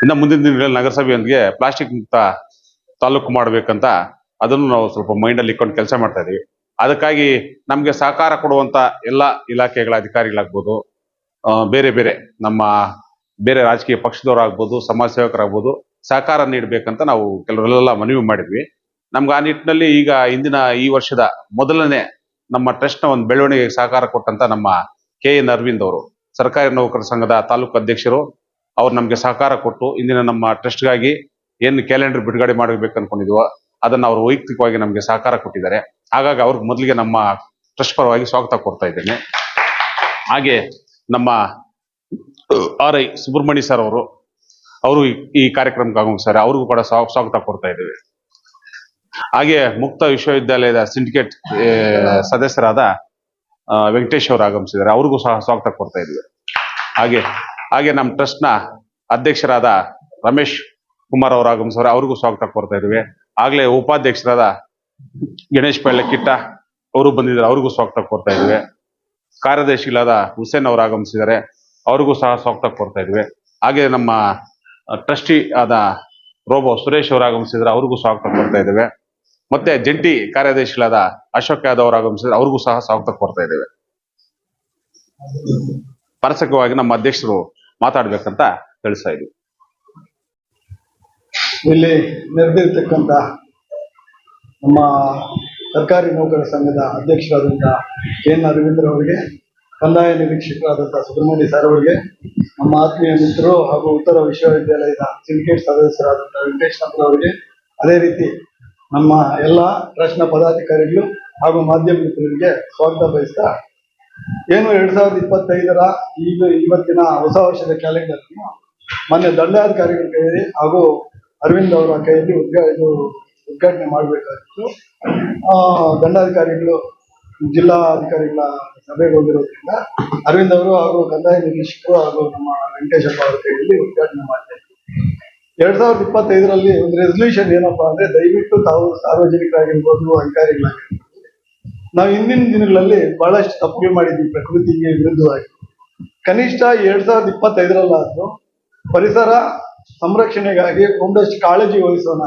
ಇನ್ನು ಮುಂದಿನ ದಿನಗಳಲ್ಲಿ ನಗರಸಭೆಯೊಂದಿಗೆ ಪ್ಲಾಸ್ಟಿಕ್ ಮುಕ್ತ ತಾಲೂಕು ಮಾಡಬೇಕಂತ ಅದನ್ನು ನಾವು ಸ್ವಲ್ಪ ಮೈಂಡಲ್ಲಿ ಇಟ್ಕೊಂಡು ಕೆಲಸ ಮಾಡ್ತಾ ಇದೀವಿ. ಅದಕ್ಕಾಗಿ ನಮಗೆ ಸಹಕಾರ ಕೊಡುವಂತ ಎಲ್ಲ ಇಲಾಖೆಗಳ ಅಧಿಕಾರಿಗಳಾಗ್ಬೋದು ಬೇರೆ ಬೇರೆ ನಮ್ಮ ಬೇರೆ ರಾಜಕೀಯ ಪಕ್ಷದವರಾಗ್ಬೋದು, ಸಮಾಜ ಸೇವಕರಾಗ್ಬೋದು ಸಹಕಾರ ನೀಡಬೇಕಂತ ನಾವು ಕೆಲವರೆಲ್ಲ ಮನವಿ ಮಾಡಿದ್ವಿ. ನಮ್ಗೆ ಆ ನಿಟ್ಟಿನಲ್ಲಿ ಈಗ ಇಂದಿನ ಈ ವರ್ಷದ ಮೊದಲನೇ ನಮ್ಮ ಟ್ರಸ್ಟ್ನ ಒಂದು ಬೆಳವಣಿಗೆಗೆ ಸಹಕಾರ ಕೊಟ್ಟಂತ ನಮ್ಮ ಕೆ ಎನ್ ಅರವಿಂದ್ ಅವರು, ಸರ್ಕಾರಿ ನೌಕರ ಸಂಘದ ತಾಲೂಕು ಅಧ್ಯಕ್ಷರು ಅವ್ರು ನಮಗೆ ಸಹಕಾರ ಕೊಟ್ಟು ಇಂದಿನ ನಮ್ಮ ಟ್ರಸ್ಟ್ಗಾಗಿ ಏನು ಕ್ಯಾಲೆಂಡರ್ ಬಿಡುಗಡೆ ಮಾಡಬೇಕು ಅನ್ಕೊಂಡಿದ್ವೋ ಅದನ್ನ ಅವರು ವೈಯಕ್ತಿಕವಾಗಿ ನಮಗೆ ಸಹಕಾರ ಕೊಟ್ಟಿದ್ದಾರೆ. ಹಾಗಾಗಿ ಅವ್ರಿಗೆ ಮೊದಲಿಗೆ ನಮ್ಮ ಟ್ರಸ್ಟ್ ಪರವಾಗಿ ಸ್ವಾಗತ ಕೊಡ್ತಾ ಇದ್ದೇನೆ. ಹಾಗೆ ನಮ್ಮ ಆರ್ ಐ ಸುಬ್ರಹ್ಮಣ್ಯ ಸರ್ ಅವರು ಅವರು ಈ- ಕಾರ್ಯಕ್ರಮಕ್ಕೆ ಆಗಮಿಸ್ತಾರೆ ಅವ್ರಿಗೂ ಕೂಡ ಸ್ವಾ- ಸ್ವಾಗತ ಕೊಡ್ತಾ ಇದ್ದೇವೆ. ಹಾಗೆ ಮುಕ್ತ ವಿಶ್ವವಿದ್ಯಾಲಯದ ಸಿಂಡಿಕೇಟ್ ಸದಸ್ಯರಾದ ವೆಂಕಟೇಶ್ ಅವರು ಆಗಮಿಸಿದ್ದಾರೆ. ಅವ್ರಿಗೂ ಸಹ ಸ್ವಾಗತ ಕೊಡ್ತಾ ಇದ್ದೇವೆ. ಹಾಗೆ ಹಾಗೆ ನಮ್ಮ ಟ್ರಸ್ಟ್ನ ಅಧ್ಯಕ್ಷರಾದ ರಮೇಶ್ ಕುಮಾರ್ ಅವರು ಆಗಮಿಸಿದ್ದಾರೆ ಅವ್ರಿಗೂ ಸ್ವಾಗತ ಕೊಡ್ತಾ ಇದ್ದೀವಿ ಆಗ್ಲೇ ಉಪಾಧ್ಯಕ್ಷರಾದ ಗಣೇಶ್ ಪಳ್ಳಕ್ಕಿಟ್ಟ ಅವರು ಬಂದಿದ್ದಾರೆ ಅವ್ರಿಗೂ ಸ್ವಾಗತ ಕೊಡ್ತಾ ಇದ್ದೀವಿ ಕಾರ್ಯದರ್ಶಿಗಳಾದ ಹುಸೇನ್ ಅವರು ಆಗಮಿಸಿದ್ದಾರೆ, ಅವ್ರಿಗೂ ಸಹ ಸ್ವಾಗತ ಕೊಡ್ತಾ ಇದ್ವಿ. ಹಾಗೆ ನಮ್ಮ ಟ್ರಸ್ಟಿ ಆದ ರೋಬೋ ಸುರೇಶ್ ಅವರು ಆಗಮಿಸಿದ್ರೆ, ಅವ್ರಿಗೂ ಸ್ವಾಗತ ಕೊಡ್ತಾ ಇದ್ದೇವೆ ಮತ್ತೆ ಜಂಟಿ ಕಾರ್ಯದರ್ಶಿಗಳಾದ ಅಶೋಕ್ ಯಾದವ್ ಅವರು ಆಗಮಿಸಿದ್ರೆ, ಅವ್ರಿಗೂ ಸಹ ಸ್ವಾಗತ ಕೊಡ್ತಾ ಇದ್ದೇವೆ ಪರಸಕವಾಗಿ ನಮ್ಮ ಅಧ್ಯಕ್ಷರು ಮಾತಾಡ್ಬೇಕಂತ ತಿಳಿಸ್ತಾ ಇದ್ವಿ. ಇಲ್ಲಿ ನೆರೆದಿರ್ತಕ್ಕಂಥ ನಮ್ಮ ಸರ್ಕಾರಿ ನೌಕರರ ಸಂಘದ ಅಧ್ಯಕ್ಷರಾದಂತಹ ಕೆ ಎನ್ ರವೀಂದ್ರ ಅವರಿಗೆ, ಕಂದಾಯ ನಿರೀಕ್ಷಕರಾದಂಥ ಸುಬ್ರಹ್ಮಣ್ಯ ಸರ್ ಅವರಿಗೆ, ನಮ್ಮ ಆತ್ಮೀಯ ಮಿತ್ರರು ಹಾಗೂ ಉತ್ತರ ವಿಶ್ವವಿದ್ಯಾಲಯದ ಸಿಂಡಿಕೇಟ್ ಸದಸ್ಯರಾದಂಥ ವೆಂಕಟೇಶ್ ನಂತರ ಅವರಿಗೆ, ಅದೇ ರೀತಿ ನಮ್ಮ ಎಲ್ಲ ಟ್ರಸ್ಟ್ನ ಪದಾಧಿಕಾರಿಗಳು ಹಾಗೂ ಮಾಧ್ಯಮ ಮಿತ್ರರಿಗೆ ಸ್ವಾಗತ ಬಯಸ್ತಾ ಏನು ಎರಡ್ ಸಾವಿರದ ಇಪ್ಪತ್ತೈದರ ಈಗ ಇವತ್ತಿನ ಹೊಸ ವರ್ಷದ ಕ್ಯಾಲೆಂಡರ್ ಮೊನ್ನೆ ದಂಡಾಧಿಕಾರಿಗಳ ಕೈಯಲ್ಲಿ ಹಾಗೂ ಅರವಿಂದ್ ಅವರ ಕೈಯಲ್ಲಿ ಉದ್ಘಾ ಇದು ಉದ್ಘಾಟನೆ ಮಾಡಬೇಕಾಗಿತ್ತು. ಆ, ಜಿಲ್ಲಾ ಅಧಿಕಾರಿಗಳ ಸಭೆಗೆ ಹೋಗಿರೋದ್ರಿಂದ ಅರವಿಂದ್ ಅವರು ಹಾಗೂ ಕಂದಾಯ ನಿರ್ದೇಶಕರು ಹಾಗೂ ನಮ್ಮ ವೆಂಕಟೇಶಪ್ಪ ಅವರ ಕೈಯಲ್ಲಿ ಉದ್ಘಾಟನೆ ಮಾಡಿದೆ ಎರಡ್ ಸಾವಿರದ ಇಪ್ಪತ್ತೈದರಲ್ಲಿ ಒಂದು ರೆಸಲ್ಯೂಷನ್ ಏನಪ್ಪಾ ಅಂದ್ರೆ ದಯವಿಟ್ಟು ತಾವು ಸಾರ್ವಜನಿಕರಾಗಿರ್ಬೋದು ಅಧಿಕಾರಿಗಳಾಗಿರ್ಬೋದು ನಾವು ಹಿಂದಿನ ದಿನಗಳಲ್ಲಿ ಬಹಳಷ್ಟು ತಪ್ಪುಗಳು ಮಾಡಿದ್ವಿ. ಪ್ರಕೃತಿಗೆ ವಿರುದ್ಧವಾಗಿ. ಕನಿಷ್ಠ ಎರಡ್ ಸಾವಿರದ ಇಪ್ಪತ್ತೈದರಲ್ಲಾದ್ರೂ ಪರಿಸರ ಸಂರಕ್ಷಣೆಗಾಗಿ ಒಂದಷ್ಟು ಕಾಳಜಿ ವಹಿಸೋಣ.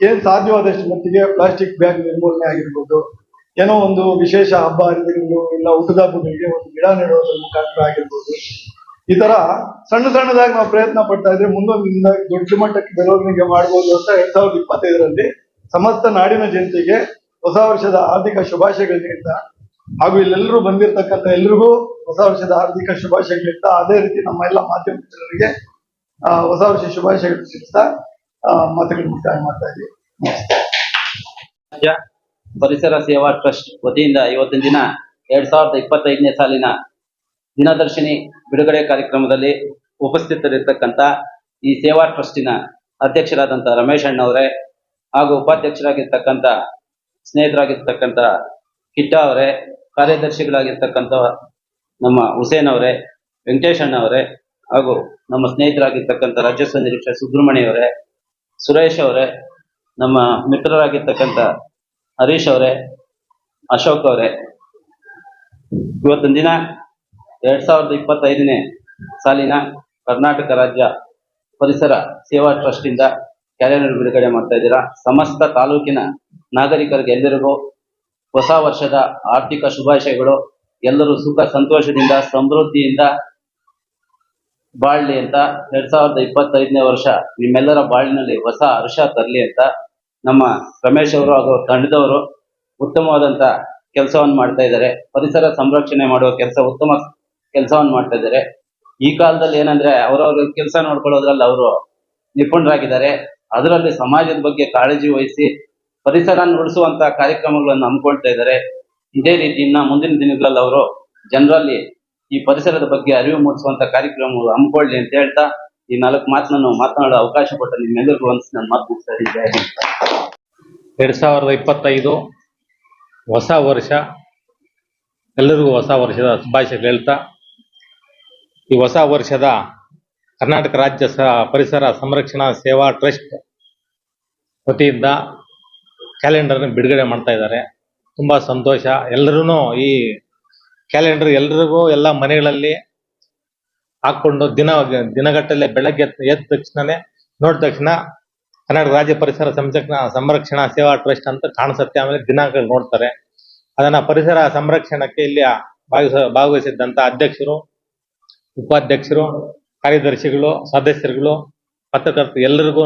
ಏನ್ ಸಾಧ್ಯವಾದಷ್ಟು ಮಟ್ಟಿಗೆ ಪ್ಲಾಸ್ಟಿಕ್ ಬ್ಯಾಗ್ ನಿರ್ಮೂಲನೆ ಆಗಿರ್ಬೋದು, ಏನೋ ಒಂದು ವಿಶೇಷ ಹಬ್ಬ, ಹರಿದಿನಗಳು, ಇಲ್ಲ ಹುಟ್ಟುಹಬ್ಬಗಳಿಗೆ ಒಂದು ಗಿಡ ನೆಡುವುದರ ಮುಖಾಂತರ ಆಗಿರ್ಬೋದು. ಈ ತರ ಸಣ್ಣ ಸಣ್ಣದಾಗಿ ನಾವು ಪ್ರಯತ್ನ ಪಡ್ತಾ ಇದ್ರೆ ಮುಂದೊಂದು ದಿನದಾಗ ದೊಡ್ಡ ಮಟ್ಟಕ್ಕೆ ಬೆಳವಣಿಗೆ ಮಾಡ್ಬೋದು ಅಂತ ಎರಡ್ ಸಾವಿರದ ಇಪ್ಪತ್ತೈದರಲ್ಲಿ ಸಮಸ್ತ ನಾಡಿನ ಜನತೆಗೆ ಹೊಸ ವರ್ಷದ ಹಾರ್ದಿಕ ಶುಭಾಶಯಗಳು ನೀಡ್ತಾ ಹಾಗೂ ಇಲ್ಲೆಲ್ಲರೂ ಬಂದಿರತಕ್ಕಂಥ ಎಲ್ರಿಗೂ ಹೊಸ ವರ್ಷದ ಆರ್ಥಿಕ ಶುಭಾಶಯಗಳಿರ್ತಾ ಅದೇ ರೀತಿ ನಮ್ಮ ಎಲ್ಲ ಮಾಧ್ಯಮ ಮಿತ್ರರಿಗೆ ಹೊಸ ವರ್ಷ ಶುಭಾಶಯಗಳು ಸಿಗ್ತಾ ಮಾತುಗಳು ಮುಕ್ತಾಯ ಮಾಡ್ತಾ ಇದ್ದೀವಿ. ಪರಿಸರ ಸೇವಾ ಟ್ರಸ್ಟ್ ವತಿಯಿಂದ ಇವತ್ತಿನ ದಿನ ಎರಡ್ ಸಾವಿರದ ಇಪ್ಪತ್ತೈದನೇ ಸಾಲಿನ ದಿನದರ್ಶಿನಿ ಬಿಡುಗಡೆ ಕಾರ್ಯಕ್ರಮದಲ್ಲಿ ಉಪಸ್ಥಿತರಿರ್ತಕ್ಕಂಥ ಈ ಸೇವಾ ಟ್ರಸ್ಟಿನ ಅಧ್ಯಕ್ಷರಾದಂಥ ರಮೇಶ್ ಅಣ್ಣವರೇ ಹಾಗೂ ಉಪಾಧ್ಯಕ್ಷರಾಗಿರ್ತಕ್ಕಂಥ ಸ್ನೇಹಿತರಾಗಿರ್ತಕ್ಕಂಥ ಕಿಟ್ಟ ಅವರೇ, ಕಾರ್ಯದರ್ಶಿಗಳಾಗಿರ್ತಕ್ಕಂಥ ನಮ್ಮ ಹುಸೇನ್ ಅವರೇ, ವೆಂಕಟೇಶ್ ಅಣ್ಣ ಅವರೇ, ಹಾಗೂ ನಮ್ಮ ಸ್ನೇಹಿತರಾಗಿರ್ತಕ್ಕಂಥ ರಾಜ್ಯಸ್ವ ನಿರೀಕ್ಷಕ ಸುಬ್ರಹ್ಮಣ್ಯ ಅವರೇ, ಸುರೇಶ್ ಅವರೇ, ನಮ್ಮ ಮಿತ್ರರಾಗಿರ್ತಕ್ಕಂಥ ಹರೀಶ್ ಅವರೇ, ಅಶೋಕ್ ಅವರೇ. ಇವತ್ತಿನ ದಿನ ಎರಡ್ ಸಾವಿರದ ಇಪ್ಪತ್ತೈದನೇ ಸಾಲಿನ ಕರ್ನಾಟಕ ರಾಜ್ಯ ಪರಿಸರ ಸೇವಾ ಟ್ರಸ್ಟ್ ಇಂದ ಕ್ಯಾಲೆಂಡರ್ ಬಿಡುಗಡೆ ಮಾಡ್ತಾ ಇದ್ದೀರಾ? ಸಮಸ್ತ ತಾಲೂಕಿನ ನಾಗರಿಕರಿಗೆ ಎಲ್ಲರಿಗೂ ಹೊಸ ವರ್ಷದ ಆರ್ಥಿಕ ಶುಭಾಶಯಗಳು. ಎಲ್ಲರೂ ಸುಖ ಸಂತೋಷದಿಂದ, ಸಮೃದ್ಧಿಯಿಂದ ಬಾಳ್ಲಿ ಅಂತ ಎರಡ್ ಸಾವಿರದ ಇಪ್ಪತ್ತೈದನೇ ವರ್ಷ ನಿಮ್ಮೆಲ್ಲರ ಬಾಳಿನಲ್ಲಿ ಹೊಸ ಹರ್ಷ ತರಲಿ ಅಂತ ನಮ್ಮ ರಮೇಶ್ ಅವರು ಹಾಗೂ ತಂಡದವರು ಉತ್ತಮವಾದಂತ ಕೆಲಸವನ್ನು ಮಾಡ್ತಾ ಇದ್ದಾರೆ. ಪರಿಸರ ಸಂರಕ್ಷಣೆ ಮಾಡುವ ಕೆಲಸ, ಉತ್ತಮ ಕೆಲಸವನ್ನು ಮಾಡ್ತಾ ಇದ್ದಾರೆ. ಈ ಕಾಲದಲ್ಲಿ ಏನಂದ್ರೆ ಅವರವ್ರ ಕೆಲಸ ನೋಡ್ಕೊಳ್ಳೋದ್ರಲ್ಲಿ ಅವರು ನಿಪುಣರಾಗಿದ್ದಾರೆ. ಅದರಲ್ಲಿ ಸಮಾಜದ ಬಗ್ಗೆ ಕಾಳಜಿ ವಹಿಸಿ ಪರಿಸರ ಉಳಿಸುವಂತ ಕಾರ್ಯಕ್ರಮಗಳನ್ನು ಹಮ್ಮಿಕೊಳ್ತಾ ಇದ್ದಾರೆ. ಇದೇ ರೀತಿ ಇನ್ನ ಮುಂದಿನ ದಿನಗಳಲ್ಲಿ ಅವರು ಜನರಲ್ಲಿ ಈ ಪರಿಸರದ ಬಗ್ಗೆ ಅರಿವು ಮೂಡಿಸುವಂತ ಕಾರ್ಯಕ್ರಮಗಳು ಹಮ್ಮಿಕೊಳ್ಳಿ ಅಂತ ಹೇಳ್ತಾ ಈ ನಾಲ್ಕು ಮಾತನ್ನು ಮಾತನಾಡೋ ಅವಕಾಶ ಕೊಟ್ಟ ನಿಮ್ಮೆಲ್ಲರಿಗೂ ಒಂದು ನಾನು ಮಾತು ಮುಗಿಸ್ತಾ ಸಾವಿರದ ಇಪ್ಪತ್ತೈದು ಹೊಸ ವರ್ಷ. ಎಲ್ಲರಿಗೂ ಹೊಸ ವರ್ಷದ ಶುಭಾಶಯ ಹೇಳ್ತಾ. ಈ ಹೊಸ ವರ್ಷದ ಕರ್ನಾಟಕ ರಾಜ್ಯ ಪರಿಸರ ಸಂರಕ್ಷಣಾ ಸೇವಾ ಟ್ರಸ್ಟ್ ವತಿಯಿಂದ ಕ್ಯಾಲೆಂಡರ್ ಬಿಡುಗಡೆ ಮಾಡ್ತಾ ಇದ್ದಾರೆ. ತುಂಬಾ ಸಂತೋಷ. ಎಲ್ಲರೂ ಈ ಕ್ಯಾಲೆಂಡರ್ ಎಲ್ರಿಗೂ ಎಲ್ಲ ಮನೆಗಳಲ್ಲಿ ಹಾಕೊಂಡು ದಿನ, ದಿನಗಟ್ಟಲೆ ಬೆಳಗ್ಗೆ ಎದ್ದ ತಕ್ಷಣನೇ ನೋಡಿದ ತಕ್ಷಣ ಕರ್ನಾಟಕ ರಾಜ್ಯ ಪರಿಸರ ಸಂರಕ್ಷಣಾ ಸಂರಕ್ಷಣಾ ಸೇವಾ ಟ್ರಸ್ಟ್ ಅಂತ ಕಾಣಿಸುತ್ತೆ. ಆಮೇಲೆ ದಿನಾಂಕ ನೋಡ್ತಾರೆ. ಅದನ್ನ ಪರಿಸರ ಸಂರಕ್ಷಣಕ್ಕೆ ಇಲ್ಲಿ ಭಾಗವಹಿಸ ಭಾಗವಹಿಸಿದ್ದಂತ ಅಧ್ಯಕ್ಷರು, ಉಪಾಧ್ಯಕ್ಷರು ಕಾರ್ಯದರ್ಶಿಗಳು, ಸದಸ್ಯರುಗಳು, ಪತ್ರಕರ್ತರು ಎಲ್ಲರಿಗೂ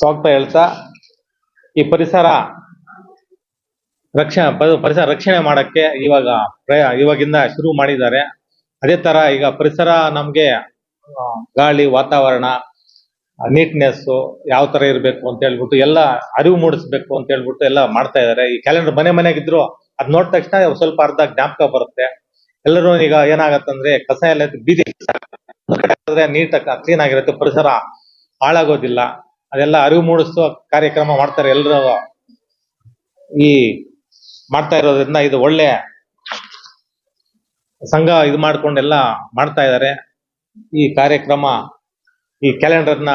ಸ್ವಾಗತ ಹೇಳ್ತಾ, ಈ ಪರಿಸರ ರಕ್ಷಣೆ ಪರಿಸರ ರಕ್ಷಣೆ ಮಾಡಕ್ಕೆ ಇವಾಗ ಇವಾಗಿಂದ ಶುರು ಮಾಡಿದ್ದಾರೆ. ಅದೇ ತರ ಈಗ ಪರಿಸರ ನಮ್ಗೆ ಗಾಳಿ, ವಾತಾವರಣ ನೀಟ್ನೆಸ್ ಯಾವ ತರ ಇರಬೇಕು ಅಂತ ಹೇಳ್ಬಿಟ್ಟು ಎಲ್ಲ ಅರಿವು ಮೂಡಿಸ್ಬೇಕು ಅಂತ ಹೇಳ್ಬಿಟ್ಟು ಎಲ್ಲ ಮಾಡ್ತಾ ಇದ್ದಾರೆ. ಈ ಕ್ಯಾಲೆಂಡರ್ ಮನೆ ಮನೆಗಿದ್ರು ಅದ್ ನೋಡಿದ ತಕ್ಷಣ ಸ್ವಲ್ಪ ಅರ್ಧ ಜ್ಞಾಪಕ ಬರುತ್ತೆ. ಎಲ್ಲರೂ ಈಗ ಏನಾಗತ್ತಂದ್ರೆ ಕಸ ಎಲ್ಲ ಬೀದಿ ನೀಟ್ ಕ್ಲೀನ್ ಆಗಿರುತ್ತೆ, ಪರಿಸರ ಹಾಳಾಗೋದಿಲ್ಲ. ಅದೆಲ್ಲ ಅರಿವು ಮೂಡಿಸುವ ಕಾರ್ಯಕ್ರಮ ಮಾಡ್ತಾರೆ ಎಲ್ಲರೂ. ಈ ಮಾಡ್ತಾ ಇರೋದ್ರಿಂದ ಇದು ಒಳ್ಳೆ ಸಂಘ ಇದು ಮಾಡ್ಕೊಂಡೆಲ್ಲ ಮಾಡ್ತಾ ಇದ್ದಾರೆ. ಈ ಕಾರ್ಯಕ್ರಮ ಈ ಕ್ಯಾಲೆಂಡರ್ನ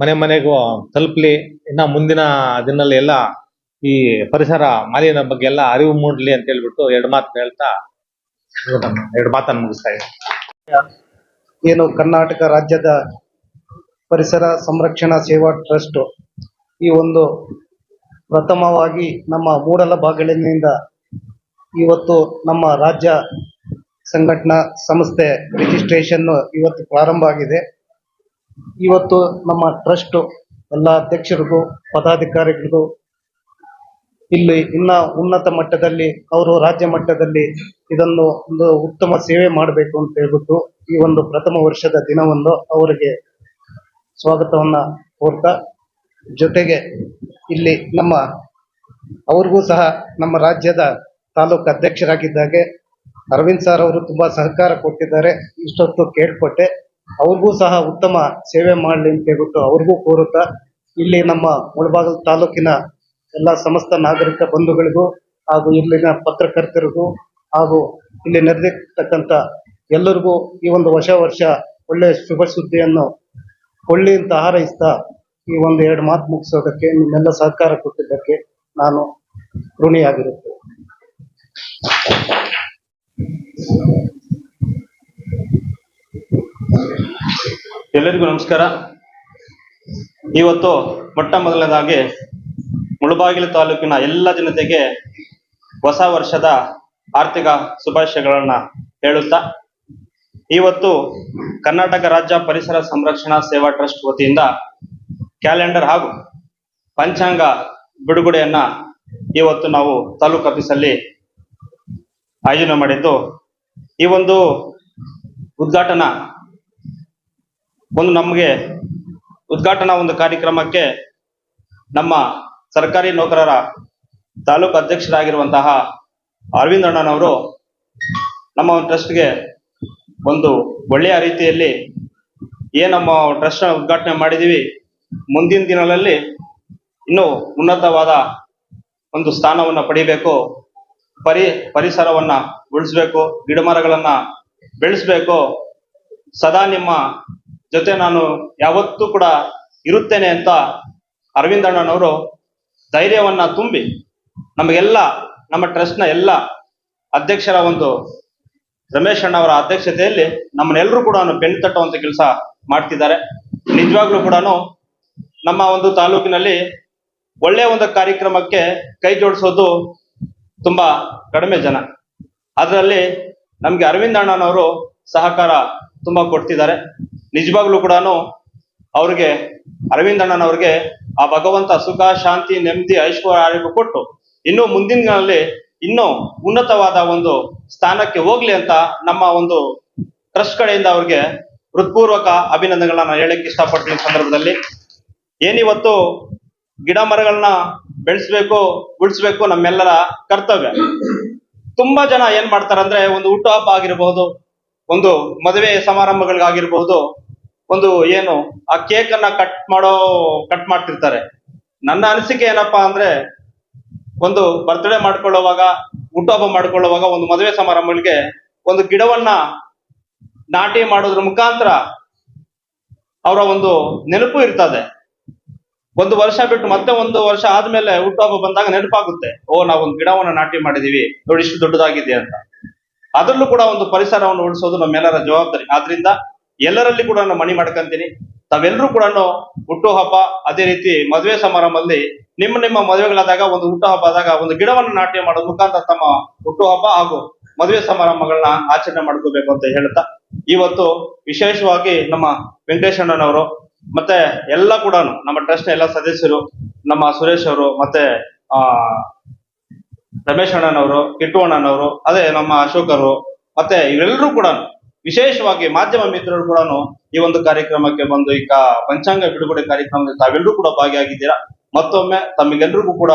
ಮನೆ ಮನೆಗೂ ತಲುಪಲಿ. ಇನ್ನ ಮುಂದಿನ ದಿನದಲ್ಲಿ ಎಲ್ಲ ಈ ಪರಿಸರ ಮಾಲಿನ್ಯ ಬಗ್ಗೆ ಎಲ್ಲ ಅರಿವು ಮೂಡ್ಲಿ ಅಂತ ಹೇಳ್ಬಿಟ್ಟು ಎರಡು ಮಾತು ಹೇಳ್ತಾ ಎರಡು ಮಾತನ್ನು ಮುಗಿಸ್ತಾ ಇದ್ದೀನಿ. ಏನು ಕರ್ನಾಟಕ ರಾಜ್ಯದ ಪರಿಸರ ಸಂರಕ್ಷಣಾ ಸೇವಾ ಟ್ರಸ್ಟ್ ಈ ಒಂದು ಪ್ರಥಮವಾಗಿ ನಮ್ಮ ಮೂಡಲ ಬಾಗಿಲಿನಿಂದ ಇವತ್ತು ನಮ್ಮ ರಾಜ್ಯ ಸಂಘಟನಾ ಸಂಸ್ಥೆ ರಿಜಿಸ್ಟ್ರೇಷನ್ ಇವತ್ತು ಪ್ರಾರಂಭ ಆಗಿದೆ. ಇವತ್ತು ನಮ್ಮ ಟ್ರಸ್ಟ್ ಎಲ್ಲ ಅಧ್ಯಕ್ಷರಿಗೂ, ಪದಾಧಿಕಾರಿಗಳಿಗೂ ಇಲ್ಲಿ ಇನ್ನ ಉನ್ನತ ಮಟ್ಟದಲ್ಲಿ, ಅವರು ರಾಜ್ಯ ಮಟ್ಟದಲ್ಲಿ ಇದನ್ನು ಒಂದು ಉತ್ತಮ ಸೇವೆ ಮಾಡಬೇಕು ಅಂತ ಹೇಳ್ಬಿಟ್ಟು ಈ ಒಂದು ಪ್ರಥಮ ವರ್ಷದ ದಿನವನ್ನು ಅವರಿಗೆ ಸ್ವಾಗತವನ್ನ ಕೋರ್ತಾ, ಜೊತೆಗೆ ಇಲ್ಲಿ ನಮ್ಮ, ಅವ್ರಿಗೂ ಸಹ ನಮ್ಮ ರಾಜ್ಯದ ತಾಲೂಕು ಅಧ್ಯಕ್ಷರಾಗಿದ್ದಾಗೆ ಅರವಿಂದ್ ಸರ್ ಅವರು ತುಂಬಾ ಸಹಕಾರ ಕೊಟ್ಟಿದ್ದಾರೆ, ಇಷ್ಟೊತ್ತು ಕೇಳ್ಕೊಟ್ಟೆ ಅವ್ರಿಗೂ ಸಹ ಉತ್ತಮ ಸೇವೆ ಮಾಡಲಿ ಅಂತ ಹೇಳ್ಬಿಟ್ಟು ಅವ್ರಿಗೂ ಕೋರುತ್ತಾ, ಇಲ್ಲಿ ನಮ್ಮ ಮುಳಬಾಗಿಲು ತಾಲೂಕಿನ ಎಲ್ಲ ಸಮಸ್ತ ನಾಗರಿಕ ಬಂಧುಗಳಿಗೂ ಹಾಗೂ ಇಲ್ಲಿನ ಪತ್ರಕರ್ತರಿಗೂ ಹಾಗೂ ಇಲ್ಲಿ ನೆರೆದಿರ್ತಕ್ಕಂಥ ಎಲ್ಲರಿಗೂ ಈ ಒಂದು ಹೊಸ ವರ್ಷ ಒಳ್ಳೆಯ ಶುಭ ಸುದ್ದಿಯನ್ನು ಕೊಳ್ಳಿ ಅಂತ ಹಾರೈಸ್ತಾ ಈ ಒಂದು ಎರಡು ಮಾತು ಮುಗಿಸೋದಕ್ಕೆ ನಿಮ್ಮೆಲ್ಲ ಸಹಕಾರ ಕೊಟ್ಟಿದ್ದಕ್ಕೆ ನಾನು ಋಣಿಯಾಗಿರುತ್ತೆ ಎಲ್ಲರಿಗೂ ನಮಸ್ಕಾರ. ಇವತ್ತು ಮೊಟ್ಟ ಮೊದಲನೇದಾಗಿ ಮುಳಬಾಗಿಲು ತಾಲೂಕಿನ ಎಲ್ಲ ಜನತೆಗೆ ಹೊಸ ವರ್ಷದ ಆರ್ಥಿಕ ಶುಭಾಶಯಗಳನ್ನ ಹೇಳುತ್ತಾ, ಇವತ್ತು ಕರ್ನಾಟಕ ರಾಜ್ಯ ಪರಿಸರ ಸಂರಕ್ಷಣಾ ಸೇವಾ ಟ್ರಸ್ಟ್ ವತಿಯಿಂದ ಕ್ಯಾಲೆಂಡರ್ ಹಾಗೂ ಪಂಚಾಂಗ ಬಿಡುಗಡೆಯನ್ನ ಇವತ್ತು ನಾವು ತಾಲೂಕು ಆಫೀಸಲ್ಲಿ ಆಯೋಜನೆ ಮಾಡಿದ್ದು, ಈ ಒಂದು ಉದ್ಘಾಟನಾ ಒಂದು ನಮಗೆ ಉದ್ಘಾಟನಾ ಒಂದು ಕಾರ್ಯಕ್ರಮಕ್ಕೆ ನಮ್ಮ ಸರ್ಕಾರಿ ನೌಕರರ ತಾಲೂಕು ಅಧ್ಯಕ್ಷರಾಗಿರುವಂತಹ ಅರವಿಂದ್ ಅಣ್ಣನವರು ನಮ್ಮ ಟ್ರಸ್ಟ್ಗೆ ಒಂದು ಒಳ್ಳೆಯ ರೀತಿಯಲ್ಲಿ ಏ ನಮ್ಮ ಟ್ರಸ್ಟ್ ಉದ್ಘಾಟನೆ ಮಾಡಿದೀವಿ ಮುಂದಿನ ದಿನಗಳಲ್ಲಿ ಇನ್ನೂ ಉನ್ನತವಾದ ಒಂದು ಸ್ಥಾನವನ್ನು ಪಡಿಬೇಕು. ಪರಿ, ಪರಿಸರವನ್ನ ಉಳಿಸ್ಬೇಕು ಗಿಡ ಮರಗಳನ್ನ ಬೆಳೆಸ್ಬೇಕು. ಸದಾ ನಿಮ್ಮ ಜೊತೆ ನಾನು ಯಾವತ್ತೂ ಕೂಡ ಇರುತ್ತೇನೆ ಅಂತ ಅರವಿಂದ್ ಅಣ್ಣನವರು ಧೈರ್ಯವನ್ನ ತುಂಬಿ ನಮಗೆಲ್ಲ, ನಮ್ಮ ಟ್ರಸ್ಟ್ನ ಎಲ್ಲ ಅಧ್ಯಕ್ಷರ ಒಂದು ರಮೇಶ್ ಅಣ್ಣವರ ಅಧ್ಯಕ್ಷತೆಯಲ್ಲಿ ನಮ್ಮನ್ನೆಲ್ಲರೂ ಕೂಡ ಬೆನ್ನು ತಟ್ಟುವಂತ ಕೆಲಸ ಮಾಡ್ತಿದ್ದಾರೆ. ನಿಜವಾಗ್ಲೂ ಕೂಡ ನಮ್ಮ ಒಂದು ತಾಲೂಕಿನಲ್ಲಿ ಒಳ್ಳೆಯ ಒಂದು ಕಾರ್ಯಕ್ರಮಕ್ಕೆ ಕೈ ಜೋಡಿಸೋದು ತುಂಬಾ ಕಡಿಮೆ ಜನ. ಅದರಲ್ಲಿ ನಮಗೆ ಅರವಿಂದ ಅಣ್ಣನವರು ಸಹಕಾರ ತುಂಬಾ ಕೊಡ್ತಿದ್ದಾರೆ. ನಿಜವಾಗ್ಲೂ ಕೂಡ ಅವ್ರಿಗೆ, ಅರವಿಂದ ಅಣ್ಣನವ್ರಿಗೆ ಆ ಭಗವಂತ ಸುಖ, ಶಾಂತಿ, ನೆಮ್ಮದಿ, ಐಶ್ವರ್ಯ ಕೊಟ್ಟು ಇನ್ನು ಮುಂದಿನ ದಿನಗಳಲ್ಲಿ ಇನ್ನೂ ಉನ್ನತವಾದ ಒಂದು ಸ್ಥಾನಕ್ಕೆ ಹೋಗ್ಲಿ ಅಂತ ನಮ್ಮ ಒಂದು ಟ್ರಸ್ಟ್ ಕಡೆಯಿಂದ ಅವ್ರಿಗೆ ಹೃತ್ಪೂರ್ವಕ ಅಭಿನಂದನೆಗಳನ್ನ ನಾನು ಹೇಳಕ್ ಇಷ್ಟಪಡ್ತೀನಿ ಸಂದರ್ಭದಲ್ಲಿ. ಏನಿವತ್ತು ಗಿಡ ಮರಗಳನ್ನ ಬೆಳೆಸ್ಬೇಕು, ಉಳಿಸ್ಬೇಕು ನಮ್ಮೆಲ್ಲರ ಕರ್ತವ್ಯ. ತುಂಬಾ ಜನ ಏನ್ ಮಾಡ್ತಾರಂದ್ರೆ ಒಂದು ಹುಟ್ಟುಹಬ್ಬ ಆಗಿರಬಹುದು ಒಂದು ಮದುವೆ ಸಮಾರಂಭಗಳಿಗಾಗಿರ್ಬಹುದು ಒಂದು ಏನು, ಆ ಕೇಕ್ ಅನ್ನ ಕಟ್ ಮಾಡೋ ಕಟ್ ಮಾಡ್ತಿರ್ತಾರೆ. ನನ್ನ ಅನಿಸಿಕೆ ಏನಪ್ಪಾ ಅಂದ್ರೆ, ಒಂದು ಬರ್ತ್ಡೇ ಮಾಡ್ಕೊಳ್ಳುವಾಗ, ಹುಟ್ಟುಹಬ್ಬ ಮಾಡ್ಕೊಳ್ಳುವಾಗ ಒಂದು ಮದುವೆ ಸಮಾರಂಭಗಳಿಗೆ ಒಂದು ಗಿಡವನ್ನ ನಾಟಿ ಮಾಡೋದ್ರ ಮುಖಾಂತರ ಅವರ ಒಂದು ನೆನಪು ಇರ್ತದೆ. ಒಂದು ವರ್ಷ ಬಿಟ್ಟು ಮತ್ತೆ ಒಂದು ವರ್ಷ ಆದ್ಮೇಲೆ ಹುಟ್ಟುಹಬ್ಬ ಬಂದಾಗ ನೆನಪಾಗುತ್ತೆ. ಓ ನಾವೊಂದು ಗಿಡವನ್ನ ನಾಟಿ ಮಾಡಿದೀವಿ. ನೋಡಿ ಇಷ್ಟು ದೊಡ್ಡದಾಗಿದೆ ಅಂತ. ಅದರಲ್ಲೂ ಕೂಡ ಒಂದು ಪರಿಸರವನ್ನು ಉಳಿಸೋದು ನಮ್ಮೆಲ್ಲರ ಜವಾಬ್ದಾರಿ. ಆದ್ರಿಂದ ಎಲ್ಲರಲ್ಲಿ ಕೂಡ ನಾನು ಮಣಿ ಮಾಡ್ಕೊಂತೀನಿ. ತಾವೆಲ್ಲರೂ ಕೂಡ ಹುಟ್ಟುಹಬ್ಬ ಅದೇ ರೀತಿ ಮದುವೆ ಸಮಾರಂಭದಲ್ಲಿ ನಿಮ್ಮ ನಿಮ್ಮ ಮದುವೆಗಳಾದಾಗ, ಒಂದು ಹುಟ್ಟುಹಬ್ಬ ಆದಾಗ, ಒಂದು ಗಿಡವನ್ನು ನಾಟ್ಯ ಮಾಡೋ ಮುಖಾಂತರ ತಮ್ಮ ಹುಟ್ಟುಹಬ್ಬ ಹಾಗೂ ಮದುವೆ ಸಮಾರಂಭಗಳನ್ನ ಆಚರಣೆ ಮಾಡ್ಕೋಬೇಕು ಅಂತ ಹೇಳ್ತಾ, ಇವತ್ತು ವಿಶೇಷವಾಗಿ ನಮ್ಮ ವೆಂಕಟೇಶಣ್ಣನವರು ಮತ್ತೆ ಎಲ್ಲ ಕೂಡ ನಮ್ಮ ಟ್ರಸ್ಟ್ ಎಲ್ಲ ಸದಸ್ಯರು, ನಮ್ಮ ಸುರೇಶ್ ಅವರು ಮತ್ತೆ, ಆ, ರಮೇಶ್ ಅಣ್ಣನವರು, ಕಿಟ್ಟು ಅದೇ ನಮ್ಮ ಅಶೋಕರು, ಮತ್ತೆ ಇವರೆಲ್ಲರೂ ಕೂಡ ವಿಶೇಷವಾಗಿ ಮಾಧ್ಯಮ ಮಿತ್ರರು ಕೂಡ ಈ ಒಂದು ಕಾರ್ಯಕ್ರಮಕ್ಕೆ ಬಂದು, ಈಗ ಪಂಚಾಂಗ ಬಿಡುಗಡೆ ಕಾರ್ಯಕ್ರಮದಲ್ಲಿ ತಾವೆಲ್ಲರೂ ಕೂಡ ಭಾಗಿಯಾಗಿದ್ದೀರಾ? ಮತ್ತೊಮ್ಮೆ ತಮಗೆಲ್ಲರಿಗೂ ಕೂಡ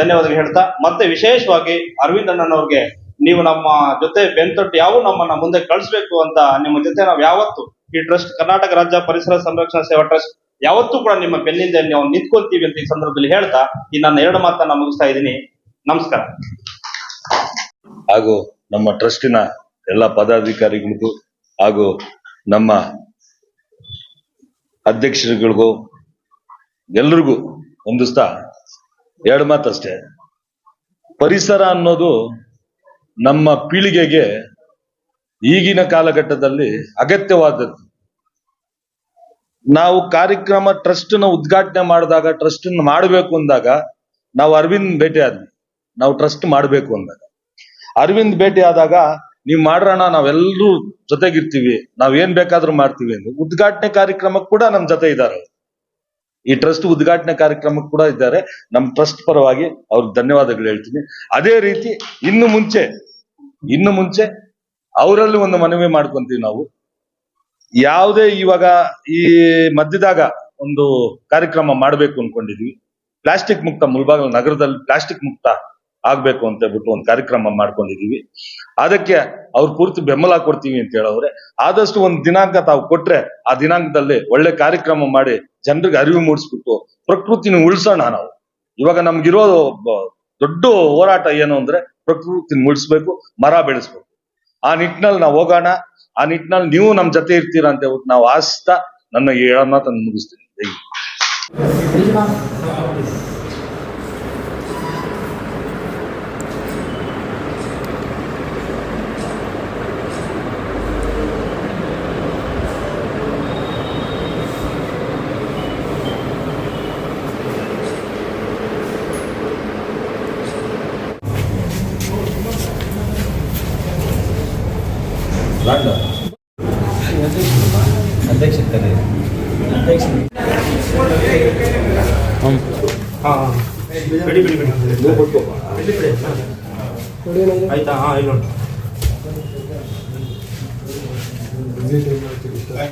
ಧನ್ಯವಾದಗಳು ಹೇಳ್ತಾ, ಮತ್ತೆ ವಿಶೇಷವಾಗಿ ಅರವಿಂದ್ ಅಣ್ಣನವ್ರಿಗೆ ನೀವು ನಮ್ಮ ಜೊತೆ ಬೆಂತೊಟ್ಟು ಯಾವ ನಮ್ಮನ್ನ ಮುಂದೆ ಕಳಿಸ್ಬೇಕು ಅಂತ ನಿಮ್ಮ ಜೊತೆ ನಾವು ಯಾವತ್ತು ಈ ಟ್ರಸ್ಟ್, ಕರ್ನಾಟಕ ರಾಜ್ಯ ಪರಿಸರ ಸಂರಕ್ಷಣಾ ಸೇವಾ ಟ್ರಸ್ಟ್ ಯಾವತ್ತೂ ಕೂಡ ನಿಮ್ಮ ಬೆನ್ನಿಂದ ನಾವು ನಿಂತ್ಕೊಳ್ತೀವಿ ಅಂತ ಈ ಸಂದರ್ಭದಲ್ಲಿ ಹೇಳ್ತಾ, ಈ ನನ್ನ ಎರಡು ಮಾತನ್ನ ಮುಗಿಸ್ತಾ ಇದ್ದೀನಿ. ನಮಸ್ಕಾರ. ಹಾಗೂ ನಮ್ಮ ಟ್ರಸ್ಟಿನ ಎಲ್ಲ ಪದಾಧಿಕಾರಿಗಳಿಗೂ ಹಾಗೂ ನಮ್ಮ ಅಧ್ಯಕ್ಷರುಗಳಿಗೂ ಎಲ್ರಿಗೂ ಹೊಂದಿಸ್ತಾ ಎರಡು ಮಾತಷ್ಟೇ ಪರಿಸರ ಅನ್ನೋದು ನಮ್ಮ ಪೀಳಿಗೆಗೆ ಈಗಿನ ಕಾಲಘಟ್ಟದಲ್ಲಿ ಅಗತ್ಯವಾದದ್ದು. ನಾವು ಕಾರ್ಯಕ್ರಮ ಟ್ರಸ್ಟ್ನ ಉದ್ಘಾಟನೆ ಮಾಡಿದಾಗ ಟ್ರಸ್ಟ್ ಮಾಡಬೇಕು ಅಂದಾಗ ನಾವು ಅರವಿಂದ್ ಭೇಟಿ ಆದ್ವಿ. ನಾವು ಟ್ರಸ್ಟ್ ಮಾಡಬೇಕು ಅಂದಾಗ. ಅರವಿಂದ್ ಭೇಟಿ ಆದಾಗ ನೀವು ಮಾಡ್ರಣ ನಾವೆಲ್ಲರೂ ಜೊತೆಗಿರ್ತೀವಿ. ನಾವ್ ಏನ್ ಬೇಕಾದ್ರೂ ಮಾಡ್ತೀವಿ ಅಂದ್ರೆ. ಉದ್ಘಾಟನೆ ಕಾರ್ಯಕ್ರಮಕ್ಕೆ ಕೂಡ ನಮ್ ಜೊತೆ ಇದ್ದಾರೆ ಈ ಟ್ರಸ್ಟ್ ಉದ್ಘಾಟನೆ ಕಾರ್ಯಕ್ರಮಕ್ಕೆ ಕೂಡ ಇದ್ದಾರೆ. ನಮ್ ಟ್ರಸ್ಟ್ ಪರವಾಗಿ ಅವ್ರಿಗೆ ಧನ್ಯವಾದಗಳು ಹೇಳ್ತೀನಿ. ಅದೇ ರೀತಿ ಇನ್ನು ಮುಂಚೆ ಇನ್ನು ಮುಂಚೆ ಅವರಲ್ಲಿ ಒಂದು ಮನವಿ ಮಾಡ್ಕೊಂತೀವಿ ನಾವು. ಯಾವುದೇ ಇವಾಗ ಈ ಮಧ್ಯದಾಗ ಒಂದು ಕಾರ್ಯಕ್ರಮ ಮಾಡ್ಬೇಕು ಅನ್ಕೊಂಡಿದ್ವಿ. ಪ್ಲಾಸ್ಟಿಕ್ ಮುಕ್ತ ಮುಲ್ಬಾಗಲ್ ನಗರದಲ್ಲಿ ಪ್ಲಾಸ್ಟಿಕ್ ಮುಕ್ತ ಆಗ್ಬೇಕು ಅಂತ ಹೇಳ್ಬಿಟ್ಟು ಒಂದು ಕಾರ್ಯಕ್ರಮ ಮಾಡ್ಕೊಂಡಿದೀವಿ. ಅದಕ್ಕೆ ಅವ್ರು ಪೂರ್ತಿ ಬೆಂಬಲ ಕೊಡ್ತೀವಿ ಅಂತ ಹೇಳವ್ರೆ. ಆದಷ್ಟು ಒಂದು ದಿನಾಂಕ ತಾವು ಕೊಟ್ರೆ ಆ ದಿನಾಂಕದಲ್ಲಿ ಒಳ್ಳೆ ಕಾರ್ಯಕ್ರಮ ಮಾಡಿ ಜನರಿಗೆ ಅರಿವು ಮೂಡಿಸ್ಬಿಟ್ಟು ಪ್ರಕೃತಿನ ಉಳಿಸೋಣ ನಾವು. ಇವಾಗ ನಮ್ಗಿರೋ ದೊಡ್ಡ ಹೋರಾಟ ಏನು ಅಂದ್ರೆ ಪ್ರಕೃತಿನ ಉಳಿಸ್ಬೇಕು, ಮರ ಬೆಳೆಸ್ಬೇಕು. ಆ ನಿಟ್ಟಿನಲ್ಲಿ ನಾವು ಹೋಗೋಣ, ಆ ನಿಟ್ಟಿನಲ್ಲಿ ನೀವು ನಮ್ ಜೊತೆ ಇರ್ತೀರಾ ಅಂತ ಹೇಳ್ಬಿಟ್ಟು ನಾವು ಆಸ್ತಾ ನನ್ನ ಹೇಳೋಣ ಮಾತನ್ನು ಮುಗಿಸ್ತೀನಿ. ಜೈ ಹಿಂದ್. ಆಯ್ತಾ ಹಾ ಇಲ್ಲ